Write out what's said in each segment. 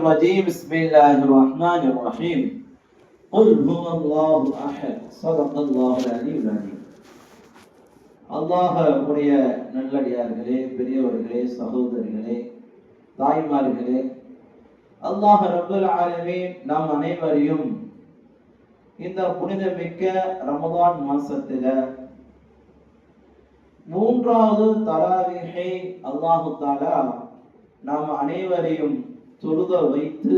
الرجيم بسم الله الرحمن الرحيم قل هو الله أحد صدق الله العلي العظيم அல்லாஹ் உடைய நல்லடியார்களே பெரியவர்களே சகோதரிகளே தாய்மார்களே அல்லாஹ் ரப்பல் ஆலமீன் நாம் அனைவரையும் இந்த புனிதமிக்க ரமதான் மாசத்துல மூன்றாவது தராவிகை அல்லாஹு தாலா நாம் அனைவரையும் தொழுத வைத்து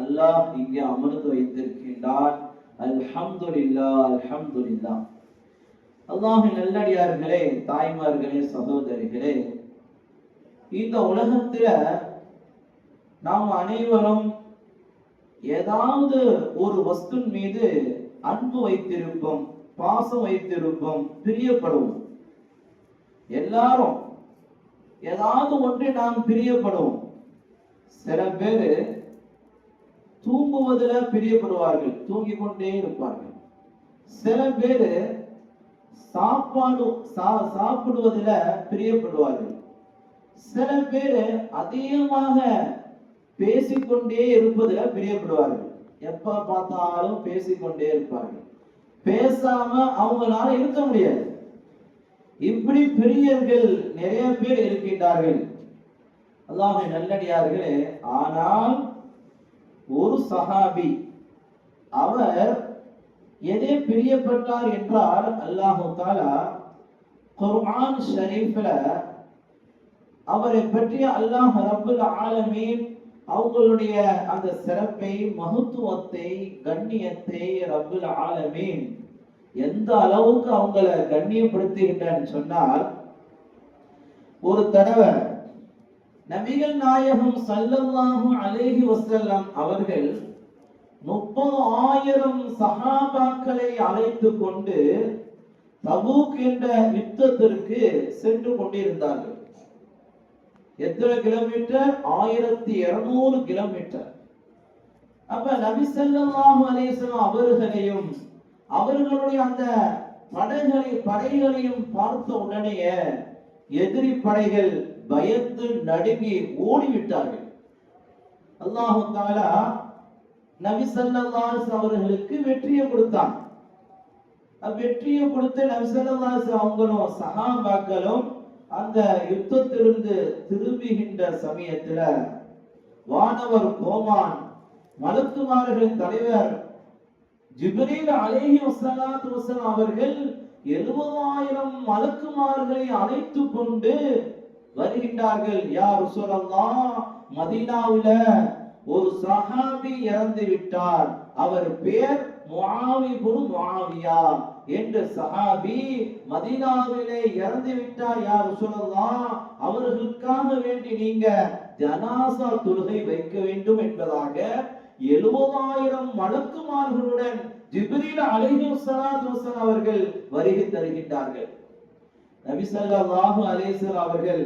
அல்லாஹ் இங்கே அமர்ந்து வைத்திருக்கின்றார். அல்ஹம்துலில்லா அல்ஹம்துலில்லா அல்லாஹ் நல்லடியார்களே தாய்மார்களே சகோதரிகளே இந்த உலகத்துல நாம் அனைவரும் ஏதாவது ஒரு வஸ்துன் மீது அன்பு வைத்திருப்போம் பாசம் வைத்திருப்போம் பிரியப்படுவோம். எல்லாரும் ஏதாவது ஒன்று நாம் பிரியப்படுவோம். சில பேரு தூங்குவதில் பிரியப்படுவார்கள் தூங்கி கொண்டே இருப்பார்கள். சில பேரு சாப்பாடு சா- சாப்பிடுவதில் பிரியப்படுவார்கள். சில பேரு அதிகமாக பேசிக்கொண்டே இருப்பதில் பிரியப்படுவார்கள். எப்ப பார்த்தாலும் பேசிக்கொண்டே இருப்பார்கள். பேசாம அவங்களால இருக்க முடியாது. இப்படி பெரியர்கள் நிறைய பேர் இருக்கின்றார்கள். அல்லாஹ் நல்லடியார்களே ஆனால் ஒரு சஹாபி அவர் எதை பிரியப்பட்டார் என்றால் அல்லாஹு தாலா குர்ஆன் ஷரீஃப்ல அவரை பற்றி அல்லாஹ் ரபுல் ஆலமீன் அவங்களுடைய அந்த சிறப்பை மகத்துவத்தை கண்ணியத்தை ரபுல் ஆலமீன் எந்த அளவுக்கு அவங்கள கண்ணியப்படுத்துகின்றன்னு சொன்னால் ஒரு தடவை நபிகள் நாயகம் சல்லல்லாஹு அலேஹி வஸல்லம் அவர்கள் முப்பது ஆயிரம் சகாபாக்களை அழைத்து கொண்டு தபூக் என்ற யுத்தத்திற்கு சென்று கொண்டிருந்தார்கள். எத்தனை கிலோமீட்டர்? ஆயிரத்தி இருநூறு கிலோமீட்டர். அப்ப நபி சல்லாஹு அலைஹி அவர்களையும் அவர்களுடைய அந்த படைகளை படைகளையும் பார்த்த உடனேயே எதிரி படைகள் பயந்து நடுங்கி ஓடிவிட்டார்கள். அல்லாஹு தாலா நபி சல்லாஸ் அவர்களுக்கு வெற்றியை கொடுத்தான். வெற்றியை கொடுத்து நபி சல்லாஸ் அவங்களும் சகாபாக்களும் அந்த யுத்தத்திலிருந்து திரும்புகின்ற சமயத்துல வானவர் கோமான் மலக்குமார்களின் தலைவர் ஜிப்ரீல் அலேஹி வசலாத் அவர்கள் எழுபதாயிரம் மலக்குமார்களை அழைத்து கொண்டு வருகின்றார்கள். யார் சொல்லலாம் மதீனாவுல ஒரு சஹாபி இறந்து விட்டார். அவர் பேர் முஆவி முஆவியா என்ற சஹாபி மதீனாவிலே இறந்து விட்டார். யார் சொல்லலாம் அவர்களுக்காக வேண்டி நீங்க ஜனாசா தொழுகை வைக்க வேண்டும் என்பதாக எழுபதாயிரம் மலக்குமார்களுடன் ஜிப்ரீல் அலைஹி அவர்கள் வருகை தருகின்றார்கள். நபி சல்லாஹு அலைஹி அவர்கள்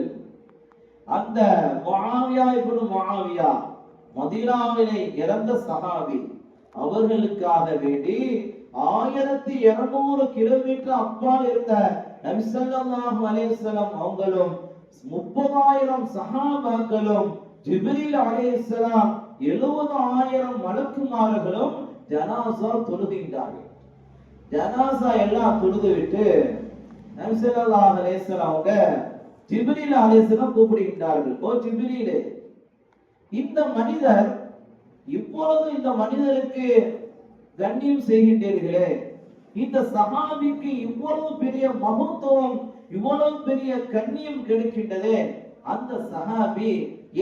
அந்த முஆவியா இப்னு முஆவியா மதீனாவிலே இறந்த சஹாபி. அவர்களுக்காக வேண்டி ஆயிரத்தி இருநூறு கிலோமீட்டர் அப்பால் இருந்த நபிசல்லாஹு ஸல்லல்லாஹு அவங்களும் முப்பதாயிரம் சஹாபாக்களும் ஜிப்ரீல் அலைஹிஸ்ஸலாம் எழுபது ஆயிரம் மலக்குமார்களும் ஜனாசா தொழுகின்றார்கள் ஜனாசா எல்லாம் தொழுது விட்டு நபிசல்லாஹு ஸல்லல்லாஹு அவங்க ஜிப்ரீல் ஆலேசனம் கூப்பிடுகின்றார்கள். ஓ ஜிப்ரீலே இந்த மனிதர் இப்பொழுது இந்த மனிதருக்கு கண்ணியம் செய்கின்றீர்களே இந்த சகாபிக்கு இவ்வளவு பெரிய மகத்துவம் இவ்வளவு பெரிய கண்ணியம் கிடைக்கின்றதே அந்த சகாபி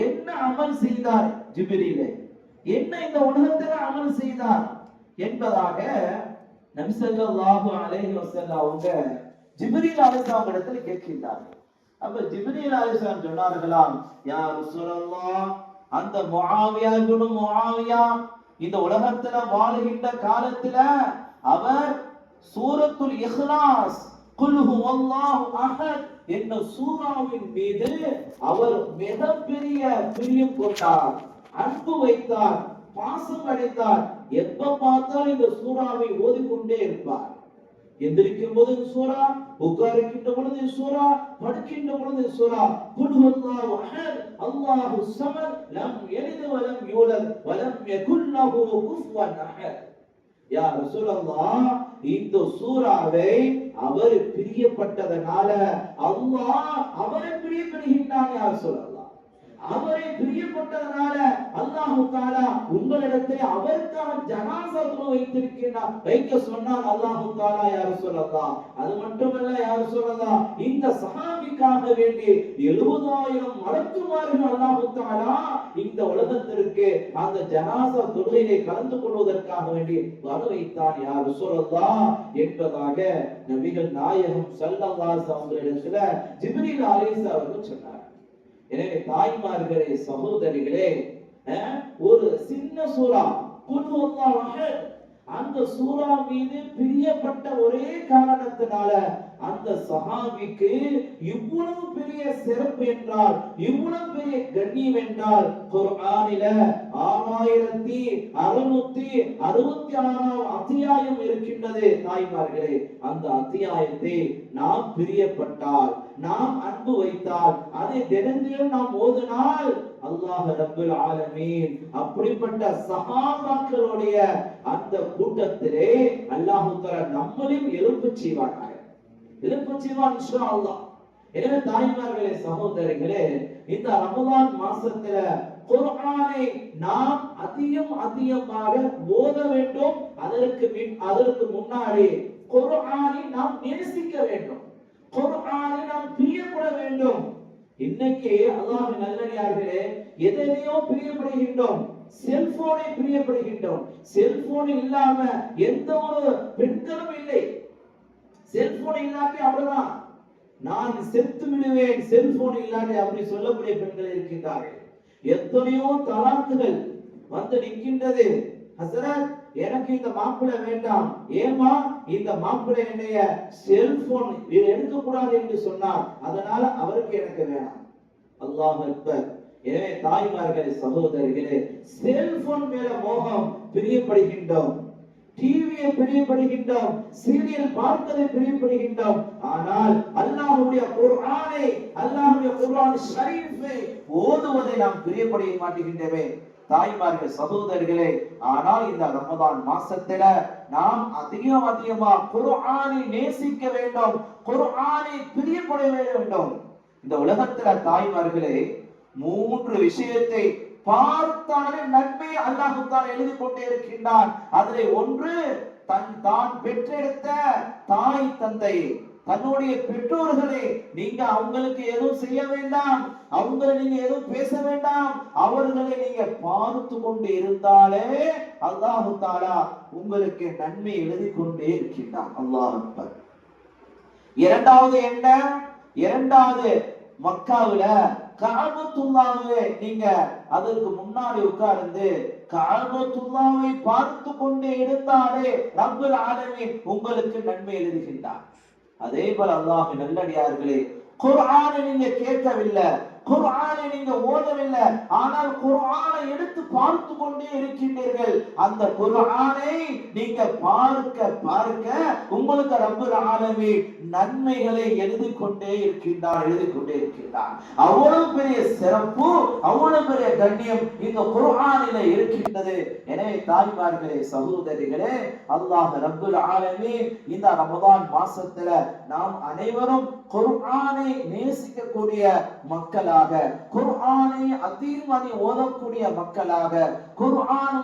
என்ன அமல் செய்தார் ஜிபிரிலே என்ன இந்த உலகத்தில் அமல் செய்தார் என்பதாக நபி ஸல்லல்லாஹு அலைஹி வஸல்லம் அவங்க ஜிப்ரீல் அலைஹிஸ்ஸலாம் இடத்துல கேட்கின்றார்கள். அப்ப ஜிப்ரீல் அலிஸ்லாம் சொன்னார்களாம் யார் சொல்லலாம் அந்த முஆவியா இப்னு முஆவியா இந்த உலகத்துல வாழுகின்ற காலத்துல அவர் சூரத்துல் இஹ்லாஸ் குல்ஹு அல்லாஹ் அஹத் என்ற சூராவின் மீது அவர் மிகப்பெரிய பிரியம் கொண்டார் அன்பு வைத்தார் பாசம் அடைந்தார். எப்ப பார்த்தாலும் இந்த சூறாவை ஓதிக்கொண்டே இருப்பார். எந்திரிக்கும் போது சூரா உட்காருக்கின்ற பொழுது சூரா படுக்கின்ற பொழுது சூரா குல் ஹுவல்லாஹு அஹத் அல்லாஹு ஸமத் லம் யலித் வலம் யூலத் வலம் யகுல் லஹு குஃபுவன் அஹத் யா ரசூலல்லாஹ் இந்த சூராவை அவர் பிரியப்பட்டதனால அல்லாஹ் அவரை பிரியப்படுகின்றான் யா ரசூலல்லாஹ். அவரை பிரியப்பட்டதனால அல்லாஹு தாலா உங்களிடத்தை அவருக்கான ஜனாசா துணை வைத்திருக்கிறார் வைக்க சொன்னால் அல்லாஹு தாலா யார் சொல்லலாம் அது மட்டுமல்ல யார் சொல்லலாம் இந்த சஹாபிக்காக வேண்டி எழுபதாயிரம் மலக்குமார்கள் அல்லாஹு தாலா இந்த உலகத்திற்கு அந்த ஜனாசா தொழுகையை கலந்து கொள்வதற்காக வேண்டி வர வைத்தான் யார் சொல்லலாம் என்பதாக நபிகள் நாயகம் சல்லல்லாஸ் அவர்களிடத்துல ஜிப்ரீல் அலைஹிஸ் அவர்கள் சொன்னார் எனவே தாய்மார்களே சகோதரிகளே ஒரு சின்ன சூறா குழு அந்த சூறா மீது பிரியப்பட்ட ஒரே காரணத்தினால அந்த சஹாபிக்கு இவ்வளவு பெரிய சிறப்பு என்றால் இவ்வளவு பெரிய கண்ணியம் என்றால் குர்ஆனில ஆறாயிரத்தி அறுநூத்தி அறுபத்தி ஆறாம் அத்தியாயம் இருக்கின்றது தாய்மார்களே. அந்த அத்தியாயத்தை நாம் பிரியப்பட்டால் நாம் அன்பு வைத்தால் அதை தினந்திலும் நாம் ஓதினால் அல்லாஹ் ரப்பல் ஆலமீன் அப்படிப்பட்ட சஹாபாக்களுடைய அந்த கூட்டத்திலே அல்லாஹ் நம்மளையும் எழுப்பு செய்வானாக. எழுப்பு செய்வான் இன்ஷா அல்லாஹ் எனவே தாய்மார்களே சகோதரிகளே இந்த ரமதான் மாசத்துல குர்ஆனை நாம் அதிகம் அதிகமாக ஓத வேண்டும். அதற்கு பின் அதற்கு முன்னாடி குர்ஆனை நாம் நேசிக்க வேண்டும். குர்ஆனை நாம் பிரியப்பட வேண்டும். இன்னைக்கு அல்லாஹ் நல்லடியார்களே எதையோ பிரியப்படுகின்றோம். செல்போனை பிரியப்படுகின்றோம். செல்போன் இல்லாம எந்த ஒரு பெண்களும் இல்லை. செல்போன் இல்லாட்டி அவ்வளவுதான். நான் செத்து விடுவேன் செல்போன் இல்லாட்டி அப்படி சொல்லக்கூடிய பெண்கள் இருக்கின்றார்கள். எத்தனையோ தலாக்குகள் வந்து நிற்கின்றது. ஹசரத் எனக்கு இந்த மாப்பிள்ளை வேண்டாம். ஏமா இந்த மாப்பிள்ளை என்னைய செல்போன் எடுக்க கூடாது என்று சொன்னார். அதனால அவருக்கு எனக்கு வேணாம். அல்லாஹ் அக்பர். எனவே தாய்மார்களே சகோதரிகளே செல்போன் மேல மோகம் பிரியப்படுகின்றோம். டிவியை பிரியப்படுகின்றோம் சீரியல் பார்ப்பதை பிரியப்படுகின்றோம். ஆனால் அல்லாஹுடைய குர்ஆனை அல்லாஹுடைய குர்ஆன் ஷரீஃபை ஓதுவதை நாம் பிரியப்படைய மாட்டேங்கின்றவே தாய்மார்கள் சகோதரர்களே ஆனால் இந்த ரமதான் மாசத்துல நாம் அதிகம் அதிகமா குர்ஆனை நேசிக்க வேண்டும் குர்ஆனை பிரியப்பட வேண்டும். இந்த உலகத்துல தாய்மார்களே மூன்று விஷயத்தை பார்த்தாலே நன்மை அல்லாஹு தான் எழுதி கொண்டே இருக்கின்றான். அதிலே ஒன்று தன் தான் பெற்றெடுத்த தாய் தந்தை தன்னுடைய பெற்றோர்களே நீங்க அவங்களுக்கு எதுவும் செய்ய வேண்டாம் அவங்களை நீங்க எதுவும் பேச வேண்டாம் அவர்களை நீங்க பார்த்து கொண்டு இருந்தாலே அல்லாஹு தாலா உங்களுக்கு நன்மை எழுதி கொண்டே இருக்கின்றான். அல்லாஹ் இரண்டாவது என்ன? இரண்டாவது மக்காவுல காபத்துல்லாவே நீங்க அதற்கு முன்னாடி உட்கார்ந்து காபத்துல்லாவை பார்த்து கொண்டே இருந்தாலே ரப்பல் ஆலமீன் உங்களுக்கு நன்மை எழுதுகின்றார். அதே போல அல்லாஹ் நல்லடியார்களே குர்ஆனை நீங்க கேட்கவில்லை. குர்ஆனை நீங்க ஓதவில்லை. ஆனால் குர்ஆனை எடுத்து பார்த்து கொண்டே இருக்கின்றீர்கள். அந்த குர்ஆனை நீங்க பார்க்க பார்க்க உங்களுக்கு ரப்பல் ஆலமி நன்மைகளை எழுதி கொண்டே இருக்கின்றார் எழுதி கொண்டே இருக்கின்றார். அவ்வளவு பெரிய சிறப்பு அவ்வளவு பெரிய கண்ணியம் இந்த குர்ஆனில இருக்கின்றது. எனவே தாய்மார்களே சகோதரிகளே அல்லாஹ் ரப்பல் ஆலமி இந்த ரமதான் மாசத்துல நாம் அனைவரும் குர்ஆனை நேசிக்கக்கூடிய மக்களாக குர்ஆனை அதிகம் ஓதக்கூடிய மக்களாக குர்ஆன்